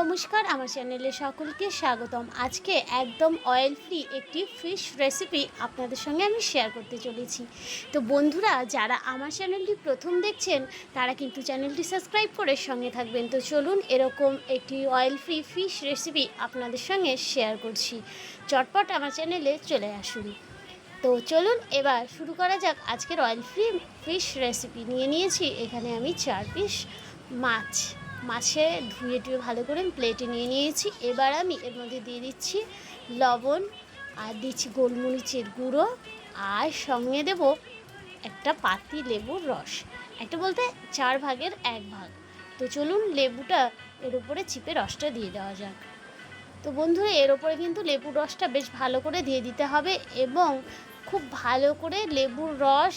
নমস্কার, আমার চ্যানেলে সকলকে স্বাগতম। আজকে একদম অয়েল ফ্রি একটি ফিশ রেসিপি আপনাদের সঙ্গে আমি শেয়ার করতে চলেছি। তো বন্ধুরা, যারা আমার চ্যানেলটি প্রথম দেখছেন, তারা কিন্তু চ্যানেলটি সাবস্ক্রাইব করে সঙ্গে থাকবেন। তো চলুন এরকম একটি অয়েল ফ্রি ফিশ রেসিপি আপনাদের সঙ্গে শেয়ার করছি। চটপট আমার চ্যানেলে চলে আসুন। তো চলুন এবার শুরু করা যাক। আজকের অয়েল ফ্রি ফিশ রেসিপি নিয়ে নিয়েছি। এখানে আমি চার পিস মাছ। মাছে ধুয়ে টুয়ে ভালো করে প্লেটে নিয়ে নিয়েছি। এবার আমি এর মধ্যে দিয়ে দিচ্ছি লবণ, আর দিচ্ছি গোলমরিচের গুঁড়ো, আর সঙ্গে দেব একটা পাতি লেবুর রস। একটা বলতে চার ভাগের এক ভাগ। তো চলুন লেবুটা এর উপরে চিপে রসটা দিয়ে দেওয়া যাক। তো বন্ধুরা, এর ওপরে কিন্তু লেবুর রসটা বেশ ভালো করে দিয়ে দিতে হবে এবং খুব ভালো করে লেবুর রস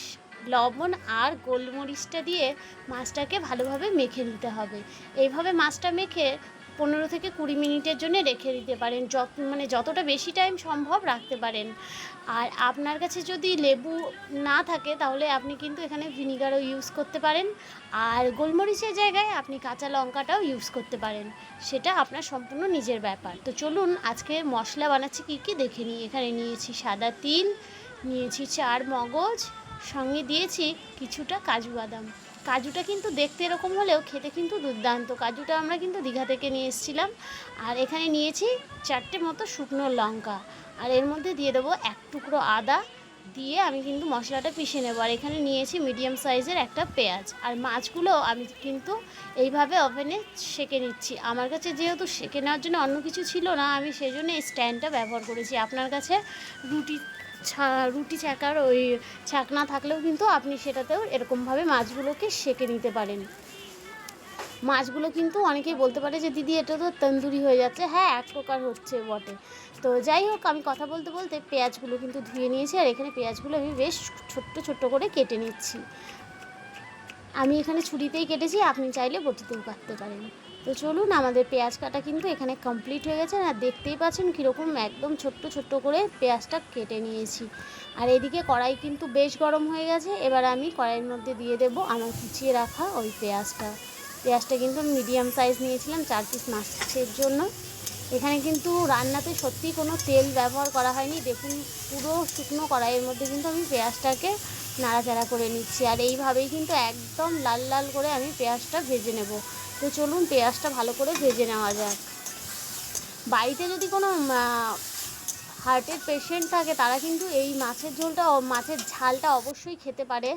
লবণ আর গোলমরিচটা দিয়ে মাছটাকে ভালোভাবে মেখে নিতে হবে। এইভাবে মাছটা মেখে পনেরো থেকে কুড়ি মিনিটের জন্য রেখে দিতে পারেন। যত মানে যতটা বেশি টাইম সম্ভব রাখতে পারেন। আর আপনার কাছে যদি লেবু না থাকে, তাহলে আপনি কিন্তু এখানে ভিনিগারও ইউজ করতে পারেন। আর গোলমরিচের জায়গায় আপনি কাঁচা লঙ্কাটাও ইউজ করতে পারেন। সেটা আপনার সম্পূর্ণ নিজের ব্যাপার। তো চলুন, আজকে মশলা বানাচ্ছি কী কী দেখে নিই। এখানে নিয়েছি সাদা তিল, নিয়েছি চার মগজ সঙ্গে দিয়েছি কিছুটা কাজু বাদাম। কাজুটা কিন্তু দেখতে এরকম হলেও খেতে কিন্তু দুর্দান্ত। কাজুটা আমরা কিন্তু দীঘা থেকে নিয়ে এসেছিলাম। আর এখানে নিয়েছি চারটে মতো শুকনো লঙ্কা। আর এর মধ্যে দিয়ে দেবো এক টুকরো আদা। দিয়ে আমি কিন্তু মশলাটা পিষে নেব। আর এখানে নিয়েছি মিডিয়াম সাইজের একটা পেঁয়াজ। আর মাছগুলো আমি কিন্তু এইভাবে ওভেনে সেকে নিচ্ছি। আমার কাছে যেহেতু সেকে নেওয়ার জন্য অন্য কিছু ছিল না, আমি সেই জন্য এই স্ট্যান্ডটা ব্যবহার করেছি। আপনার কাছে রুটি রুটি ছাকার ওই ছাকনা থাকলেও কিন্তু আপনি সেটাতেও এরকমভাবে মাছগুলোকে সেকে নিতে পারেন। মাছগুলো কিন্তু অনেকেই বলতে পারে যে, দিদি, এটা তো তন্দুরি হয়ে যাচ্ছে। হ্যাঁ এক প্রকার হচ্ছে, বটে। তো যাই হোক, আমি কথা বলতে বলতে পেঁয়াজগুলো কিন্তু ধুয়ে নিয়েছি আর এখানে পেঁয়াজগুলো আমি বেশ ছোট্ট ছোট্ট করে কেটে নিচ্ছি। আমি এখানে ছুরিতেই কেটেছি, আপনি চাইলে বটিতেও কাটতে পারেন। তো চলুন, আমাদের পেঁয়াজ কাটা কিন্তু এখানে কমপ্লিট হয়ে গেছে। আর দেখতেই পাচ্ছেন কীরকম একদম ছোট্ট ছোট্ট করে পেঁয়াজটা কেটে নিয়েছি। আর এদিকে কড়াই কিন্তু বেশ গরম হয়ে গেছে। এবার আমি কড়াইয়ের মধ্যে দিয়ে দেব আমার কুচিয়ে রাখা ওই পেঁয়াজটা। পেঁয়াজটা কিন্তু মিডিয়াম সাইজ নিয়েছিলাম, চার পিস মাছের জন্য। এখানে কিন্তু রান্নাতে সত্যি কোনো তেল ব্যবহার করা হয়নি। দেখুন, পুরো শুকনো কড়াইয়ের মধ্যে কিন্তু আমি পেঁয়াজটাকে নাড়াচাড়া করে নিচ্ছি। আর এইভাবেই কিন্তু একদম লাল লাল করে আমি পেঁয়াজটা ভেজে নেব। তো চলুন পেঁয়াজটা ভালো করে ভেজে নেওয়া যাক। বাড়িতে যদি কোনো হার্টের পেশেন্ট থাকে, তারা কিন্তু এই মাছের ঝোলটা মাছের ঝালটা অবশ্যই খেতে পারে।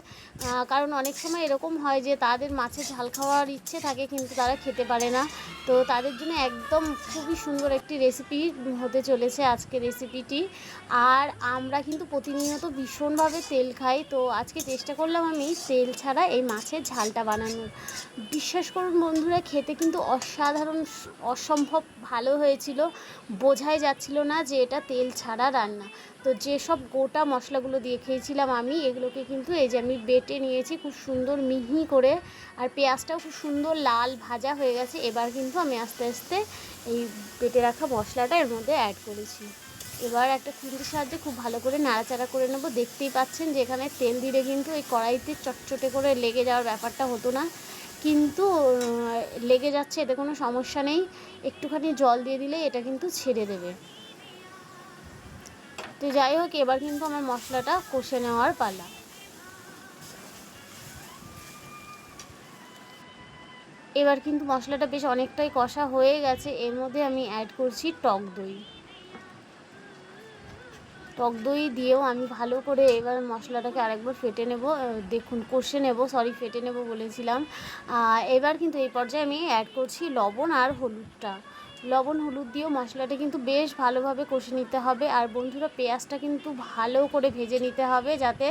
কারণ অনেক সময় এরকম হয় যে, তাদের মাছের ঝাল খাওয়ার ইচ্ছে থাকে কিন্তু তারা খেতে পারে না। তো তাদের জন্য একদম খুবই সুন্দর একটি রেসিপি হতে চলেছে আজকে রেসিপিটি আর আমরা কিন্তু প্রতিনিয়ত ভীষণভাবে তেল খাই। তো আজকে চেষ্টা করলাম আমি তেল ছাড়া এই মাছের ঝালটা বানানোর। বিশ্বাস করুন বন্ধুরা, খেতে কিন্তু অসাধারণ, অসম্ভব ভালো হয়েছিল। বোঝাই যাচ্ছিল না যে, এটা তেল ছাড়া রান্না। তো যেসব গোটা মশলাগুলো দিয়ে খেয়েছিলাম আমি, এগুলোকে কিন্তু এই যে আমি বেটে নিয়েছি খুব সুন্দর মিহি করে। আর পেঁয়াজটাও খুব সুন্দর লাল ভাজা হয়ে গেছে, এবার কিন্তু আমি আস্তে আস্তে এই বেটে রাখা মশলাটা এর মধ্যে অ্যাড করেছি। এবার একটা খুন্তির সাহায্যে খুব ভালো করে নাড়াচাড়া করে নেব। দেখতেই পাচ্ছেন যে এখানে তেল দিলে কিন্তু এই কড়াইতে চটচটে করে লেগে যাওয়ার ব্যাপারটা হতো না। কিন্তু লেগে যাচ্ছে, এতে কোনো সমস্যা নেই। একটুখানি জল দিয়ে দিলে এটা কিন্তু ছেড়ে দেবে। তো যাই হোক, এবার কিন্তু আমার মশলাটা কষে নেওয়ার পালা। এবার কিন্তু মশলাটা বেশ অনেকটাই কষা হয়ে গেছে। এর মধ্যে আমি অ্যাড করছি টক দই। টক দই দিয়েও আমি ভালো করে এবার মশলাটাকে আরেকবার ফেটে নেব। দেখুন, কষে নেব সরি ফেটে নেব বলেছিলাম। এবার কিন্তু এই পর্যায়ে আমি অ্যাড করছি লবণ আর হলুদটা। লবণ, হলুদ দিয়েও মশলাটা কিন্তু বেশ ভালোভাবে কষে নিতে হবে। আর বন্ধুরা, পেঁয়াজটা কিন্তু ভালো করে ভেজে নিতে হবে যাতে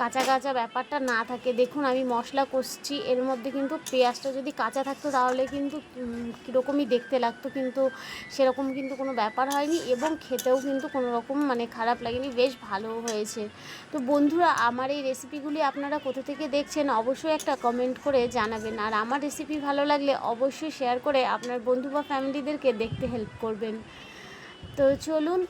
কাঁচা কাঁচা ব্যাপারটা না থাকে। দেখুন, আমি মশলা কষছি, এর মধ্যে কিন্তু পেঁয়াজটা যদি কাঁচা থাকতো তাহলে কিন্তু কীরকমই দেখতে লাগতো, কিন্তু সেরকম কিন্তু কোনো ব্যাপার হয়নি এবং খেতেও কিন্তু কোনো রকম মানে খারাপ লাগেনি, বেশ ভালো হয়েছে। তো বন্ধুরা, আমার এই রেসিপিগুলি আপনারা কোথা থেকে দেখছেন অবশ্যই একটা কমেন্ট করে জানাবেন। আর আমার রেসিপি ভালো লাগলে অবশ্যই শেয়ার করে আপনার বন্ধু বা ফ্যামিলিদেরকে দেখতে হেল্প করবেন। তো চলুন,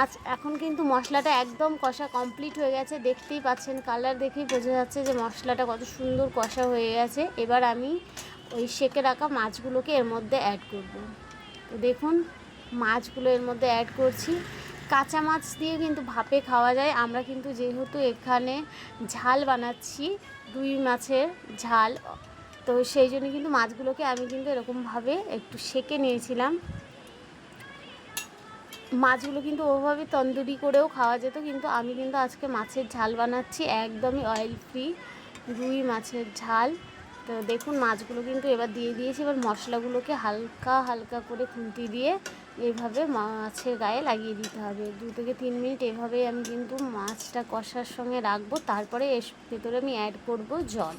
আজ এখন কিন্তু মশলাটা একদম কষা কমপ্লিট হয়ে গেছে। দেখতেই পাচ্ছেন কালার দেখেই বোঝা যাচ্ছে যে মশলাটা কত সুন্দর কষা হয়ে গেছে। এবার আমি ওই সেকে রাখা মাছগুলোকে এর মধ্যে অ্যাড করব। তো দেখুন, মাছগুলো এর মধ্যে অ্যাড করছি। কাঁচা মাছ দিয়ে কিন্তু ভাপে খাওয়া যায়। আমরা কিন্তু যেহেতু এখানে ঝাল বানাচ্ছি, রুই মাছের ঝাল তো সেই জন্য কিন্তু মাছগুলোকে আমি কিন্তু এরকমভাবে একটু সেকে নিয়েছিলাম। মাছগুলো কিন্তু ওভাবে তন্দুরি করেও খাওয়া যেত, কিন্তু আমি কিন্তু আজকে মাছের ঝাল বানাচ্ছি, একদমই অয়েল ফ্রি রুই মাছের ঝাল। তো দেখুন মাছগুলো কিন্তু এবার দিয়ে দিয়েছি, এবার মশলাগুলোকে হালকা হালকা করে খুন্তি দিয়ে এইভাবে মাছের গায়ে লাগিয়ে দিতে হবে। দু থেকে তিন মিনিট এভাবেই আমি কিন্তু মাছটা কষার সঙ্গে রাখব, তারপরে এর ভেতরে আমি অ্যাড করব জল।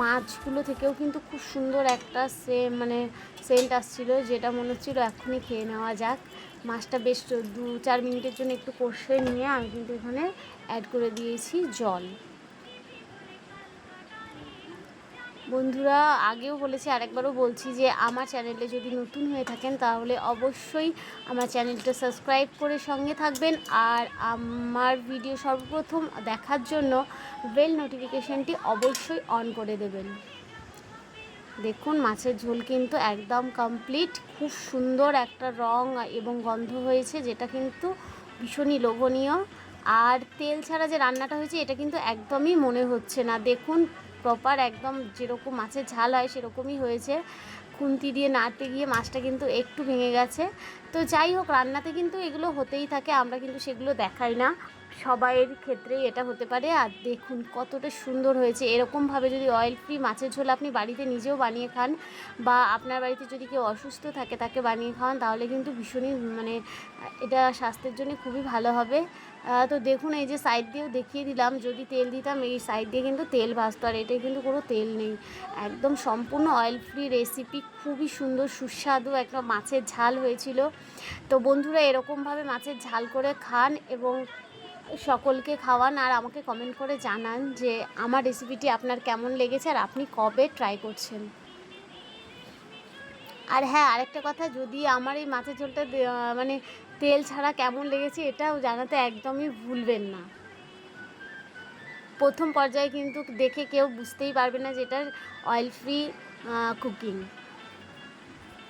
মাছগুলো থেকেও কিন্তু খুব সুন্দর একটা সে মানে সেন্ট আসছিল, যেটা মনে হচ্ছিল এখনই খেয়ে নেওয়া যাক। মাছটা বেশ দু চার মিনিটের জন্য একটু কষে নিয়ে আমি কিন্তু এখানে অ্যাড করে দিয়েছি জল। বন্ধুরা, আগেও বলেছি, আরেকবারও বলছি যে আমার চ্যানেলে যদি নতুন হয়ে থাকেন, তাহলে অবশ্যই আমার চ্যানেলটা সাবস্ক্রাইব করে সঙ্গে থাকবেন। আর আমার ভিডিও সর্বপ্রথম দেখার জন্য বেল নোটিফিকেশানটি অবশ্যই অন করে দেবেন। দেখুন, মাছের ঝোল কিন্তু একদম কমপ্লিট খুব সুন্দর একটা রং এবং গন্ধ হয়েছে, যেটা কিন্তু ভীষণই লোভনীয়। আর তেল ছাড়া যে রান্নাটা হয়েছে, এটা কিন্তু একদমই মনে হচ্ছে না। দেখুন প্রপার একদম যেরকম মাছের ঝাল হয় সেরকমই হয়েছে। খুন্তি দিয়ে নাড়তে গিয়ে মাছটা কিন্তু একটু ভেঙে গেছে। তো যাই হোক, রান্নাতে কিন্তু এগুলো হতেই থাকে, আমরা কিন্তু সেগুলো দেখাই না। সবাইয়ের ক্ষেত্রেই এটা হতে পারে। আর দেখুন কতটা সুন্দর হয়েছে। এরকমভাবে যদি অয়েল ফ্রি মাছের ঝোল আপনি বাড়িতে নিজেও বানিয়ে খান বা আপনার বাড়িতে যদি কেউ অসুস্থ থাকে তাকে বানিয়ে খাওয়ান, তাহলে কিন্তু ভীষণই মানে এটা স্বাস্থ্যের জন্য খুবই ভালো হবে। তো দেখুন, এই যে সাইড দিয়েও দেখিয়ে দিলাম, যদি তেল দিতাম, এই সাইড দিয়ে কিন্তু তেল ভাজতো, আর এটাই কিন্তু কোনো তেল নেই। একদম সম্পূর্ণ অয়েল ফ্রি রেসিপি খুবই সুন্দর, সুস্বাদু একটা মাছের ঝাল হয়েছিল। তো বন্ধুরা, এরকমভাবে মাছের ঝাল করে খান এবং সকলকে খাওয়ান, আর আমাকে কমেন্ট করে জানান যে আমার রেসিপিটি আপনার কেমন লেগেছে, আর আপনি কবে ট্রাই করছেন। আর হ্যাঁ আরেকটা কথা, যদি আমার এই মাছের ঝোলটা মানে তেল ছাড়া কেমন লেগেছে এটাও জানাতে একদমই ভুলবেন না। প্রথম পর্যায়ে কিন্তু দেখে কেউ বুঝতেই পারবে না যে এটার অয়েল ফ্রি কুকিং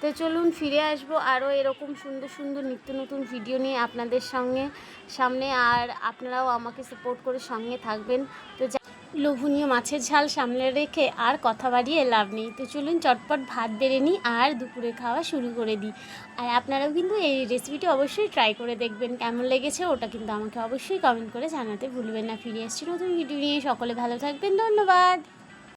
তো চলুন ফিরে আসব আরও এরকম সুন্দর সুন্দর নিত্য নতুন ভিডিও নিয়ে আপনাদের সঙ্গে, সামনে আর আপনারাও আমাকে সাপোর্ট করে সঙ্গে থাকবেন। তো লোভনীয় মাছের ঝাল সামনে রেখে আর কথা বাড়িয়ে লাভ নেই। তো চলুন চটপট ভাত বেড়ে নিই আর দুপুরে খাওয়া শুরু করে দিই। আর আপনারাও কিন্তু এই রেসিপিটি অবশ্যই ট্রাই করে দেখবেন, কেমন লেগেছে ওটা কিন্তু আমাকে অবশ্যই কমেন্ট করে জানাতে ভুলবেন না। ফিরে আসছি নতুন ভিডিও নিয়ে। সকলে ভালো থাকবেন, ধন্যবাদ।